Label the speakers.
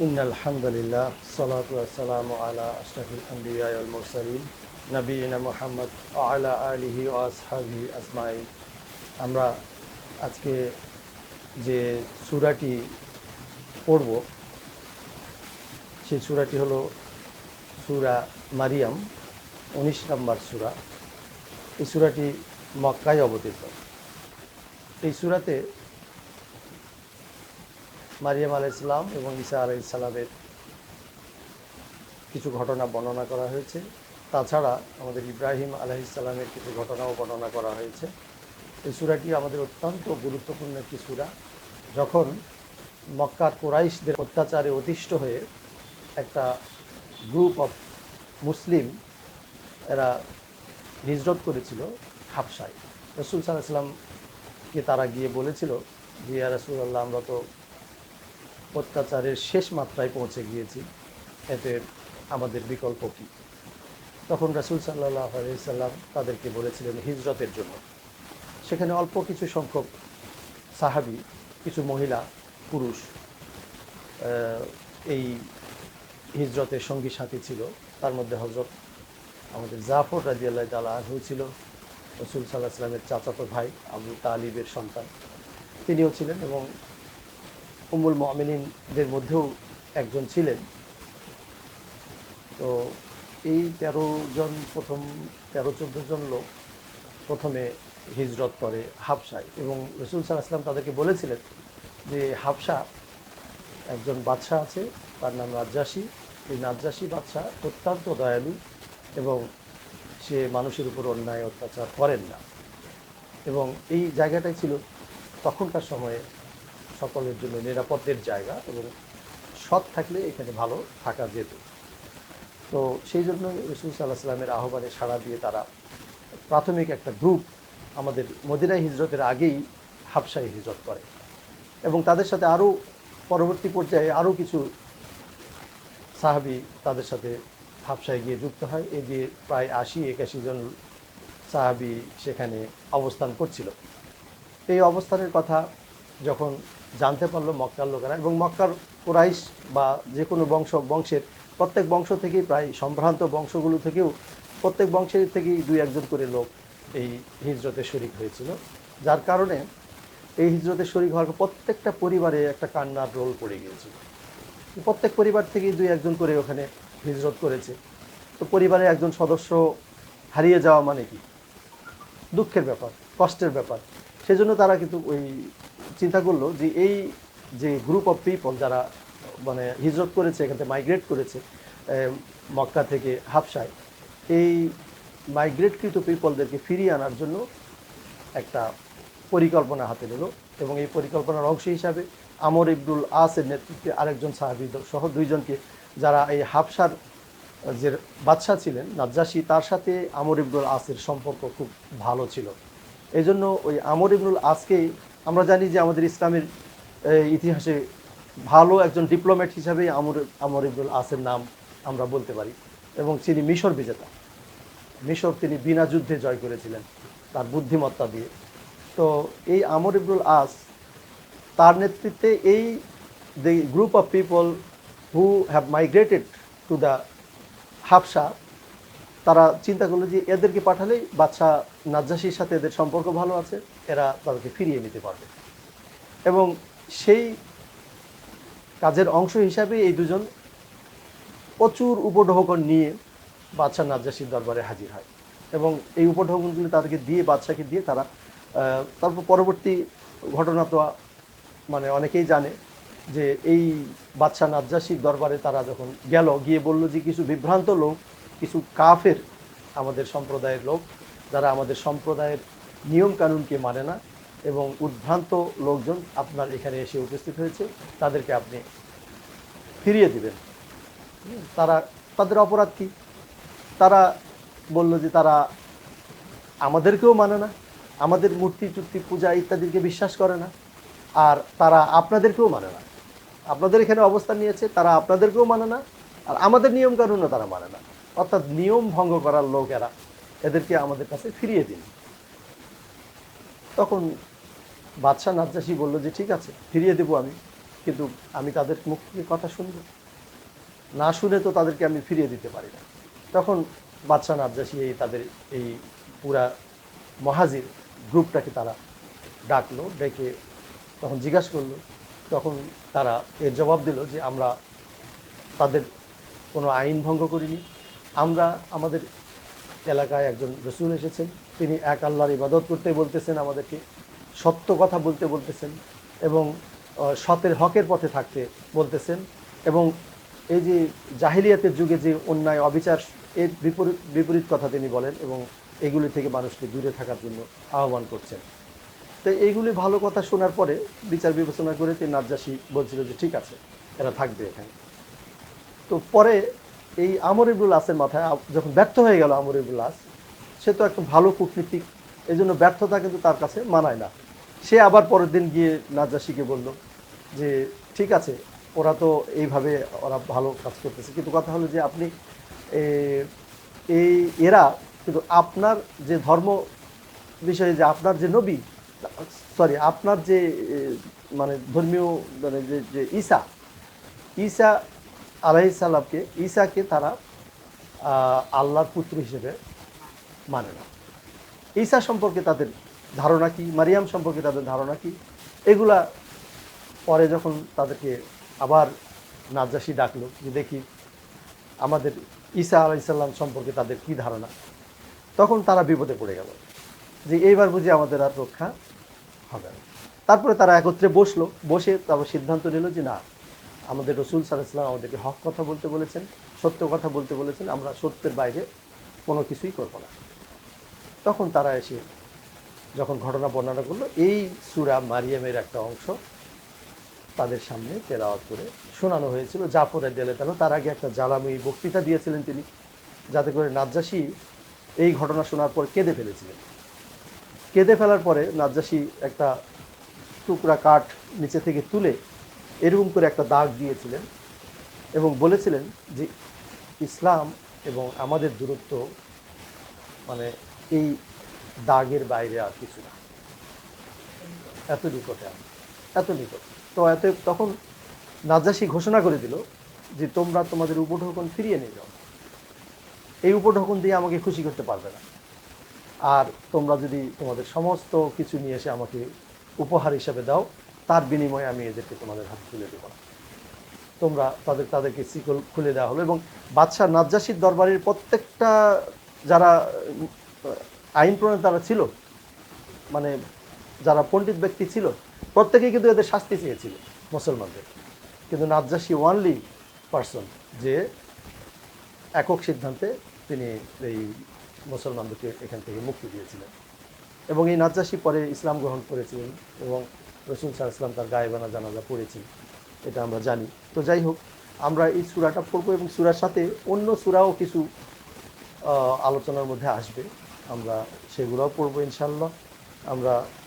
Speaker 1: إن الحمد لله الصلاة والسلام على أشرف الأنبياء والمرسلين নবীনা মোহাম্মদ আলা আলিহি ও আসহাবি আজমাইন আমরা আজকে যে সূরাটি পড়ব সেই সূরাটি হলো সূরা মারিয়াম উনিশ নম্বর সূরা এই সূরাটি মক্কায় অবতীর্ণ এই সূরাতে মারিয়াম আলাইসালাম এবং ঈসা আলাইসালামের কিছু ঘটনা বর্ণনা করা হয়েছে। তাছাড়া আমাদের ইব্রাহিম আলাইসাল্লামের কিছু ঘটনাও বর্ণনা করা হয়েছে। এই সূরাটি আমাদের অত্যন্ত গুরুত্বপূর্ণ একটি সূরা। যখন মক্কার কোরাইশদের অত্যাচারে অতিষ্ঠ হয়ে একটা গ্রুপ অফ মুসলিম এরা হিজরত করেছিল হাফসায়। রসুল সাল্লাহামকে তারা গিয়ে বলেছিল যে, ইয়া রসুল্লাহ আমরা তো অত্যাচারের শেষ মাত্রায় পৌঁছে গিয়েছি। এতে আমাদের বিকল্প কী? তখন রাসুল সাল্লাহ সাল্লাম তাদেরকে বলেছিলেন, হিজরতের জন্য। সেখানে অল্প কিছু সংখ্যক সাহাবি, কিছু মহিলা, পুরুষ এই হিজরতের সঙ্গী সাথী ছিল। তার মধ্যে হজরত আমাদের জাফর রাজি আল্লাহ তালা আনহু ছিল, রসুল সাল্লাহ সাল্লামের চাচাতো ভাই আবু তালিবের সন্তান। তিনিও ছিলেন এবং উম্মুল মমিনদের মধ্যেও একজন ছিলেন। তো এই তেরো জন প্রথম, তেরো, চোদ্দ জন লোক প্রথমে হিজরত করে হাফসায় এবং রসুল সাল্লাহ আসলাম তাদেরকে বলেছিলেন যে হাফসা একজন বাদশাহ আছে, তার নাম রাজ্জাসী এই নাজ্জাসী বাদশাহ অত্যন্ত দয়ালু এবং সে মানুষের উপর অন্যায় অত্যাচার করেন না। এবং এই জায়গাটাই ছিল তখনকার সময়ে সকলের জন্য নিরাপদের জায়গা এবং সৎ থাকলে এখানে ভালো থাকা যেত। তো সেই জন্য রসুল সাল্লাহ সাল্লামের আহ্বানে সাড়া দিয়ে তারা প্রাথমিক একটা গ্রুপ আমাদের মদিনা হিজরতের আগেই হাফসায় হিজরত করে এবং তাদের সাথে আরও পরবর্তী পর্যায়ে আরও কিছু সাহাবি তাদের সাথে হাফসায় গিয়ে যুক্ত হয়। এ দিয়ে প্রায় আশি একাশি জন সাহাবি সেখানে অবস্থান করছিল। এই অবস্থানের কথা যখন জানতে পারল মক্কার লোকেরা এবং মক্কার কোরাইশ বা যে কোনো বংশ, বংশের প্রত্যেক বংশ থেকেই প্রায় সম্ভ্রান্ত বংশগুলো থেকেও প্রত্যেক বংশের থেকেই দুই একজন করে লোক এই হিজরতে শরিক হয়েছিল। যার কারণে এই হিজরতে শরিক হওয়ার পর প্রত্যেকটা পরিবারে একটা কান্নার রোল পড়ে গিয়েছিল। প্রত্যেক পরিবার থেকেই দুই একজন করে ওখানে হিজরত করেছে। তো পরিবারের একজন সদস্য হারিয়ে যাওয়া মানে কি? দুঃখের ব্যাপার, কষ্টের ব্যাপার। সেজন্য তারা কিন্তু ওই চিন্তা করল যে এই যে গ্রুপ অফ পিপল যারা মানে হিজরত করেছে, এখান মাইগ্রেট করেছে মক্কা থেকে হাফসায় এই মাইগ্রেটকৃত পিপলদেরকে ফিরিয়ে আনার জন্য একটা পরিকল্পনা হাতে নিল এবং এই পরিকল্পনার অংশ হিসাবে আমর ইবদুল আসের নেতৃত্বে আরেকজন সাহাবি সহ দুইজনকে যারা এই হাফসার যে বাদশাহ ছিলেন, নাজ্জাসী, তার সাথে আমর ইবনুল আসের সম্পর্ক খুব ভালো ছিল। এই জন্য ওই আমর ইবনুল আসকে আমরা জানি যে আমাদের ইসলামের ইতিহাসে ভালো একজন ডিপ্লোম্যাট হিসাবেই আমর আমর ইবনুল আসের নাম আমরা বলতে পারি। এবং তিনি মিশর বিজেতা। মিশর তিনি বিনা যুদ্ধে জয় করেছিলেন তার বুদ্ধিমত্তা দিয়ে। তো এই আমর ইবনুল আস তার নেতৃত্বে এই the group of people who have migrated to the Hafsa তারা চিন্তা করল যে এদেরকে পাঠালেই বাদশাহ নাজ্জাসির সাথে এদের সম্পর্ক ভালো আছে। এরা তাদেরকে ফিরিয়ে নিতে পারবে। এবং সেই কাজের অংশ হিসাবে এই দুজন প্রচুর উপঢৌকন নিয়ে বাদশাহ নাজ্জাসির দরবারে হাজির হয়। এবং এই উপঢৌকনগুলি তাদেরকে দিয়ে বাদশাকে দিয়ে তারা তারপর পরবর্তী ঘটনা তো মানে অনেকেই জানে যে এই বাদশাহ নাজ্জাসির দরবারে তারা যখন গেল, গিয়ে বলল যে কিছু বিভ্রান্ত লোক, কিছু কাফের আমাদের সম্প্রদায়ের লোক, যারা আমাদের সম্প্রদায়ের নিয়ম কানুনকে মানে না এবং উদ্ভ্রান্ত লোকজন আপনার এখানে এসে উপস্থিত হয়েছে, তাদেরকে আপনি ফিরিয়ে দিবেন। তারা, তাদের অপরাধ কী? তারা বলল যে তারা আমাদেরকেও মানে না, আমাদের মূর্তি, চুক্তি, পূজা ইত্যাদিকে বিশ্বাস করে না, আর তারা আপনাদেরকেও মানে না। আপনাদের এখানে অবস্থান নিয়েছে, তারা আপনাদেরকেও মানে না, আর আমাদের নিয়ম কানুনও তারা মানে না। অর্থাৎ নিয়ম ভঙ্গ করার লোক এরা এদেরকে আমাদের কাছে ফিরিয়ে দিন। তখন বাদশাহ নাজ্জাসী বলল যে, ঠিক আছে, ফিরিয়ে দেবো আমি, কিন্তু আমি তাদের মুখ থেকে কথা শুনব। না শুনে তো তাদেরকে আমি ফিরিয়ে দিতে পারি না। তখন বাদশাহ নাবজাসি এই তাদের এই পুরা মহাজির গ্রুপটাকে তারা ডাকলো, ডেকে তখন জিজ্ঞাসা করল। তখন তারা এর জবাব দিল যে, আমরা তাদের কোনো আইন ভঙ্গ করিনি। আমরা আমাদের এলাকায় একজন রসুল এসেছেন। তিনি এক আল্লাহর ইবাদত করতে বলতেছেন, আমাদেরকে সত্য কথা বলতে বলতেছেন এবং সতের হকের পথে থাকতে বলতেছেন এবং এই যে জাহিলিয়াতের যুগে যে অন্যায়, অবিচার, এর বিপরীত বিপরীত কথা তিনি বলেন এবং এগুলি থেকে মানুষকে দূরে থাকার জন্য আহ্বান করছেন। তো এইগুলি ভালো কথা শোনার পরে বিচার বিবেচনা করে তিনি নাজ্জাসী বলছিল যে, ঠিক আছে, এরা থাকবে এখানে। তো পরে এই আমর ইবুল আসের মাথায় যখন ব্যর্থ হয়ে গেল আমর ইবুল আস সে তো একটা ভালো কূটনীতিক এই জন্য ব্যর্থতা কিন্তু তার কাছে মানায় না। সে আবার পরের দিন গিয়ে নাজ্জাসীকে বলল যে, ঠিক আছে, ওরা তো এইভাবে ওরা ভালো কাজ করতেছে। কিন্তু কথা হলো যে আপনি এই, এরা কিন্তু আপনার যে ধর্ম বিষয়ে যে আপনার যে নবী, সরি, আপনার যে মানে ধর্মীয় মানে যে যে ঈসা ঈসা আলাইসাল্লামকে ঈসাকে তারা আল্লাহর পুত্র হিসেবে মানে না। ঈসা সম্পর্কে তাদের ধারণা কি? মারিয়াম সম্পর্কে তাদের ধারণা কি? এগুলা পরে যখন তাদেরকে আবার নাজ্জাসী ডাকলো যে, দেখি আমাদের ঈসা আলাইসাল্লাম সম্পর্কে তাদের কি ধারণা? তখন তারা বিপদে পড়ে গেল যে, এইবার বুঝি আমাদের আর রক্ষা হবে না। তারপরে তারা একত্রে বসল, বসে তারপর সিদ্ধান্ত নিল যে, না, আমাদের রসুল সাল্লাহাম আমাদেরকে হক কথা বলতে বলেছেন, সত্য কথা বলতে বলেছেন, আমরা সত্যের বাইরে কোনো কিছুই করব না। তখন তারা এসে যখন ঘটনা বর্ণনা করল, এই সুরা মারিয়ামের একটা অংশ তাদের সামনে তেলাওয়াত করে শোনানো হয়েছিল। জাফর দেলে তাহলে তার আগে একটা জ্বালাময়ী বক্তৃতা দিয়েছিলেন তিনি, যাতে করে নাজ্জাসী এই ঘটনা শোনার পর কেঁদে ফেলেছিলেন। কেঁদে ফেলার পরে নাজ্জাসী একটা টুকরা কাঠ নিচে থেকে তুলে এরকম করে একটা দাগ দিয়েছিলেন এবং বলেছিলেন যে, ইসলাম এবং আমাদের দূরত্ব মানে এই দাগের বাইরে আর কিছু না। এত নিকটে আমি এত নিকট। তো এত তখন নাজ্জাসী ঘোষণা করে দিল যে তোমরা তোমাদের উপঢৌকন ফিরিয়ে নিয়ে যাও। এই উপঢৌকন দিয়ে আমাকে খুশি করতে পারবে না। আর তোমরা যদি তোমাদের সমস্ত কিছু নিয়ে এসে আমাকে উপহার হিসাবে দাও, তার বিনিময়ে আমি এদেরকে তোমাদের হাতে তুলে দেবো না। তোমরা তাদের, তাদেরকে শিকল খুলে দেওয়া হলো এবং বাদশাহ নাজ্জাসির দরবারের প্রত্যেকটা যারা আইন প্রণেতারা ছিল মানে যারা পণ্ডিত ব্যক্তি ছিল, প্রত্যেকেই কিন্তু এদের শাস্তি চেয়েছিল মুসলমানদের। কিন্তু নাজ্জাসী ওয়ানলি পার্সন যে একক সিদ্ধান্তে তিনি এই মুসলমানদেরকে এখান থেকে মুক্তি দিয়েছিলেন। এবং এই নাজ্জাসী পরে ইসলাম গ্রহণ করেছিলেন এবং রসুল সাহা ইসলাম তার গায়েবানা জানাজা পড়েছেন। এটা আমরা জানি। তো যাই হোক আমরা এই সুরাটা পড়ব এবং সুরার সাথে অন্য সুরাও কিছু আলোচনার মধ্যে আসবে। আমরা সেগুলোও পড়ব ইনশাল্লাহ আমরা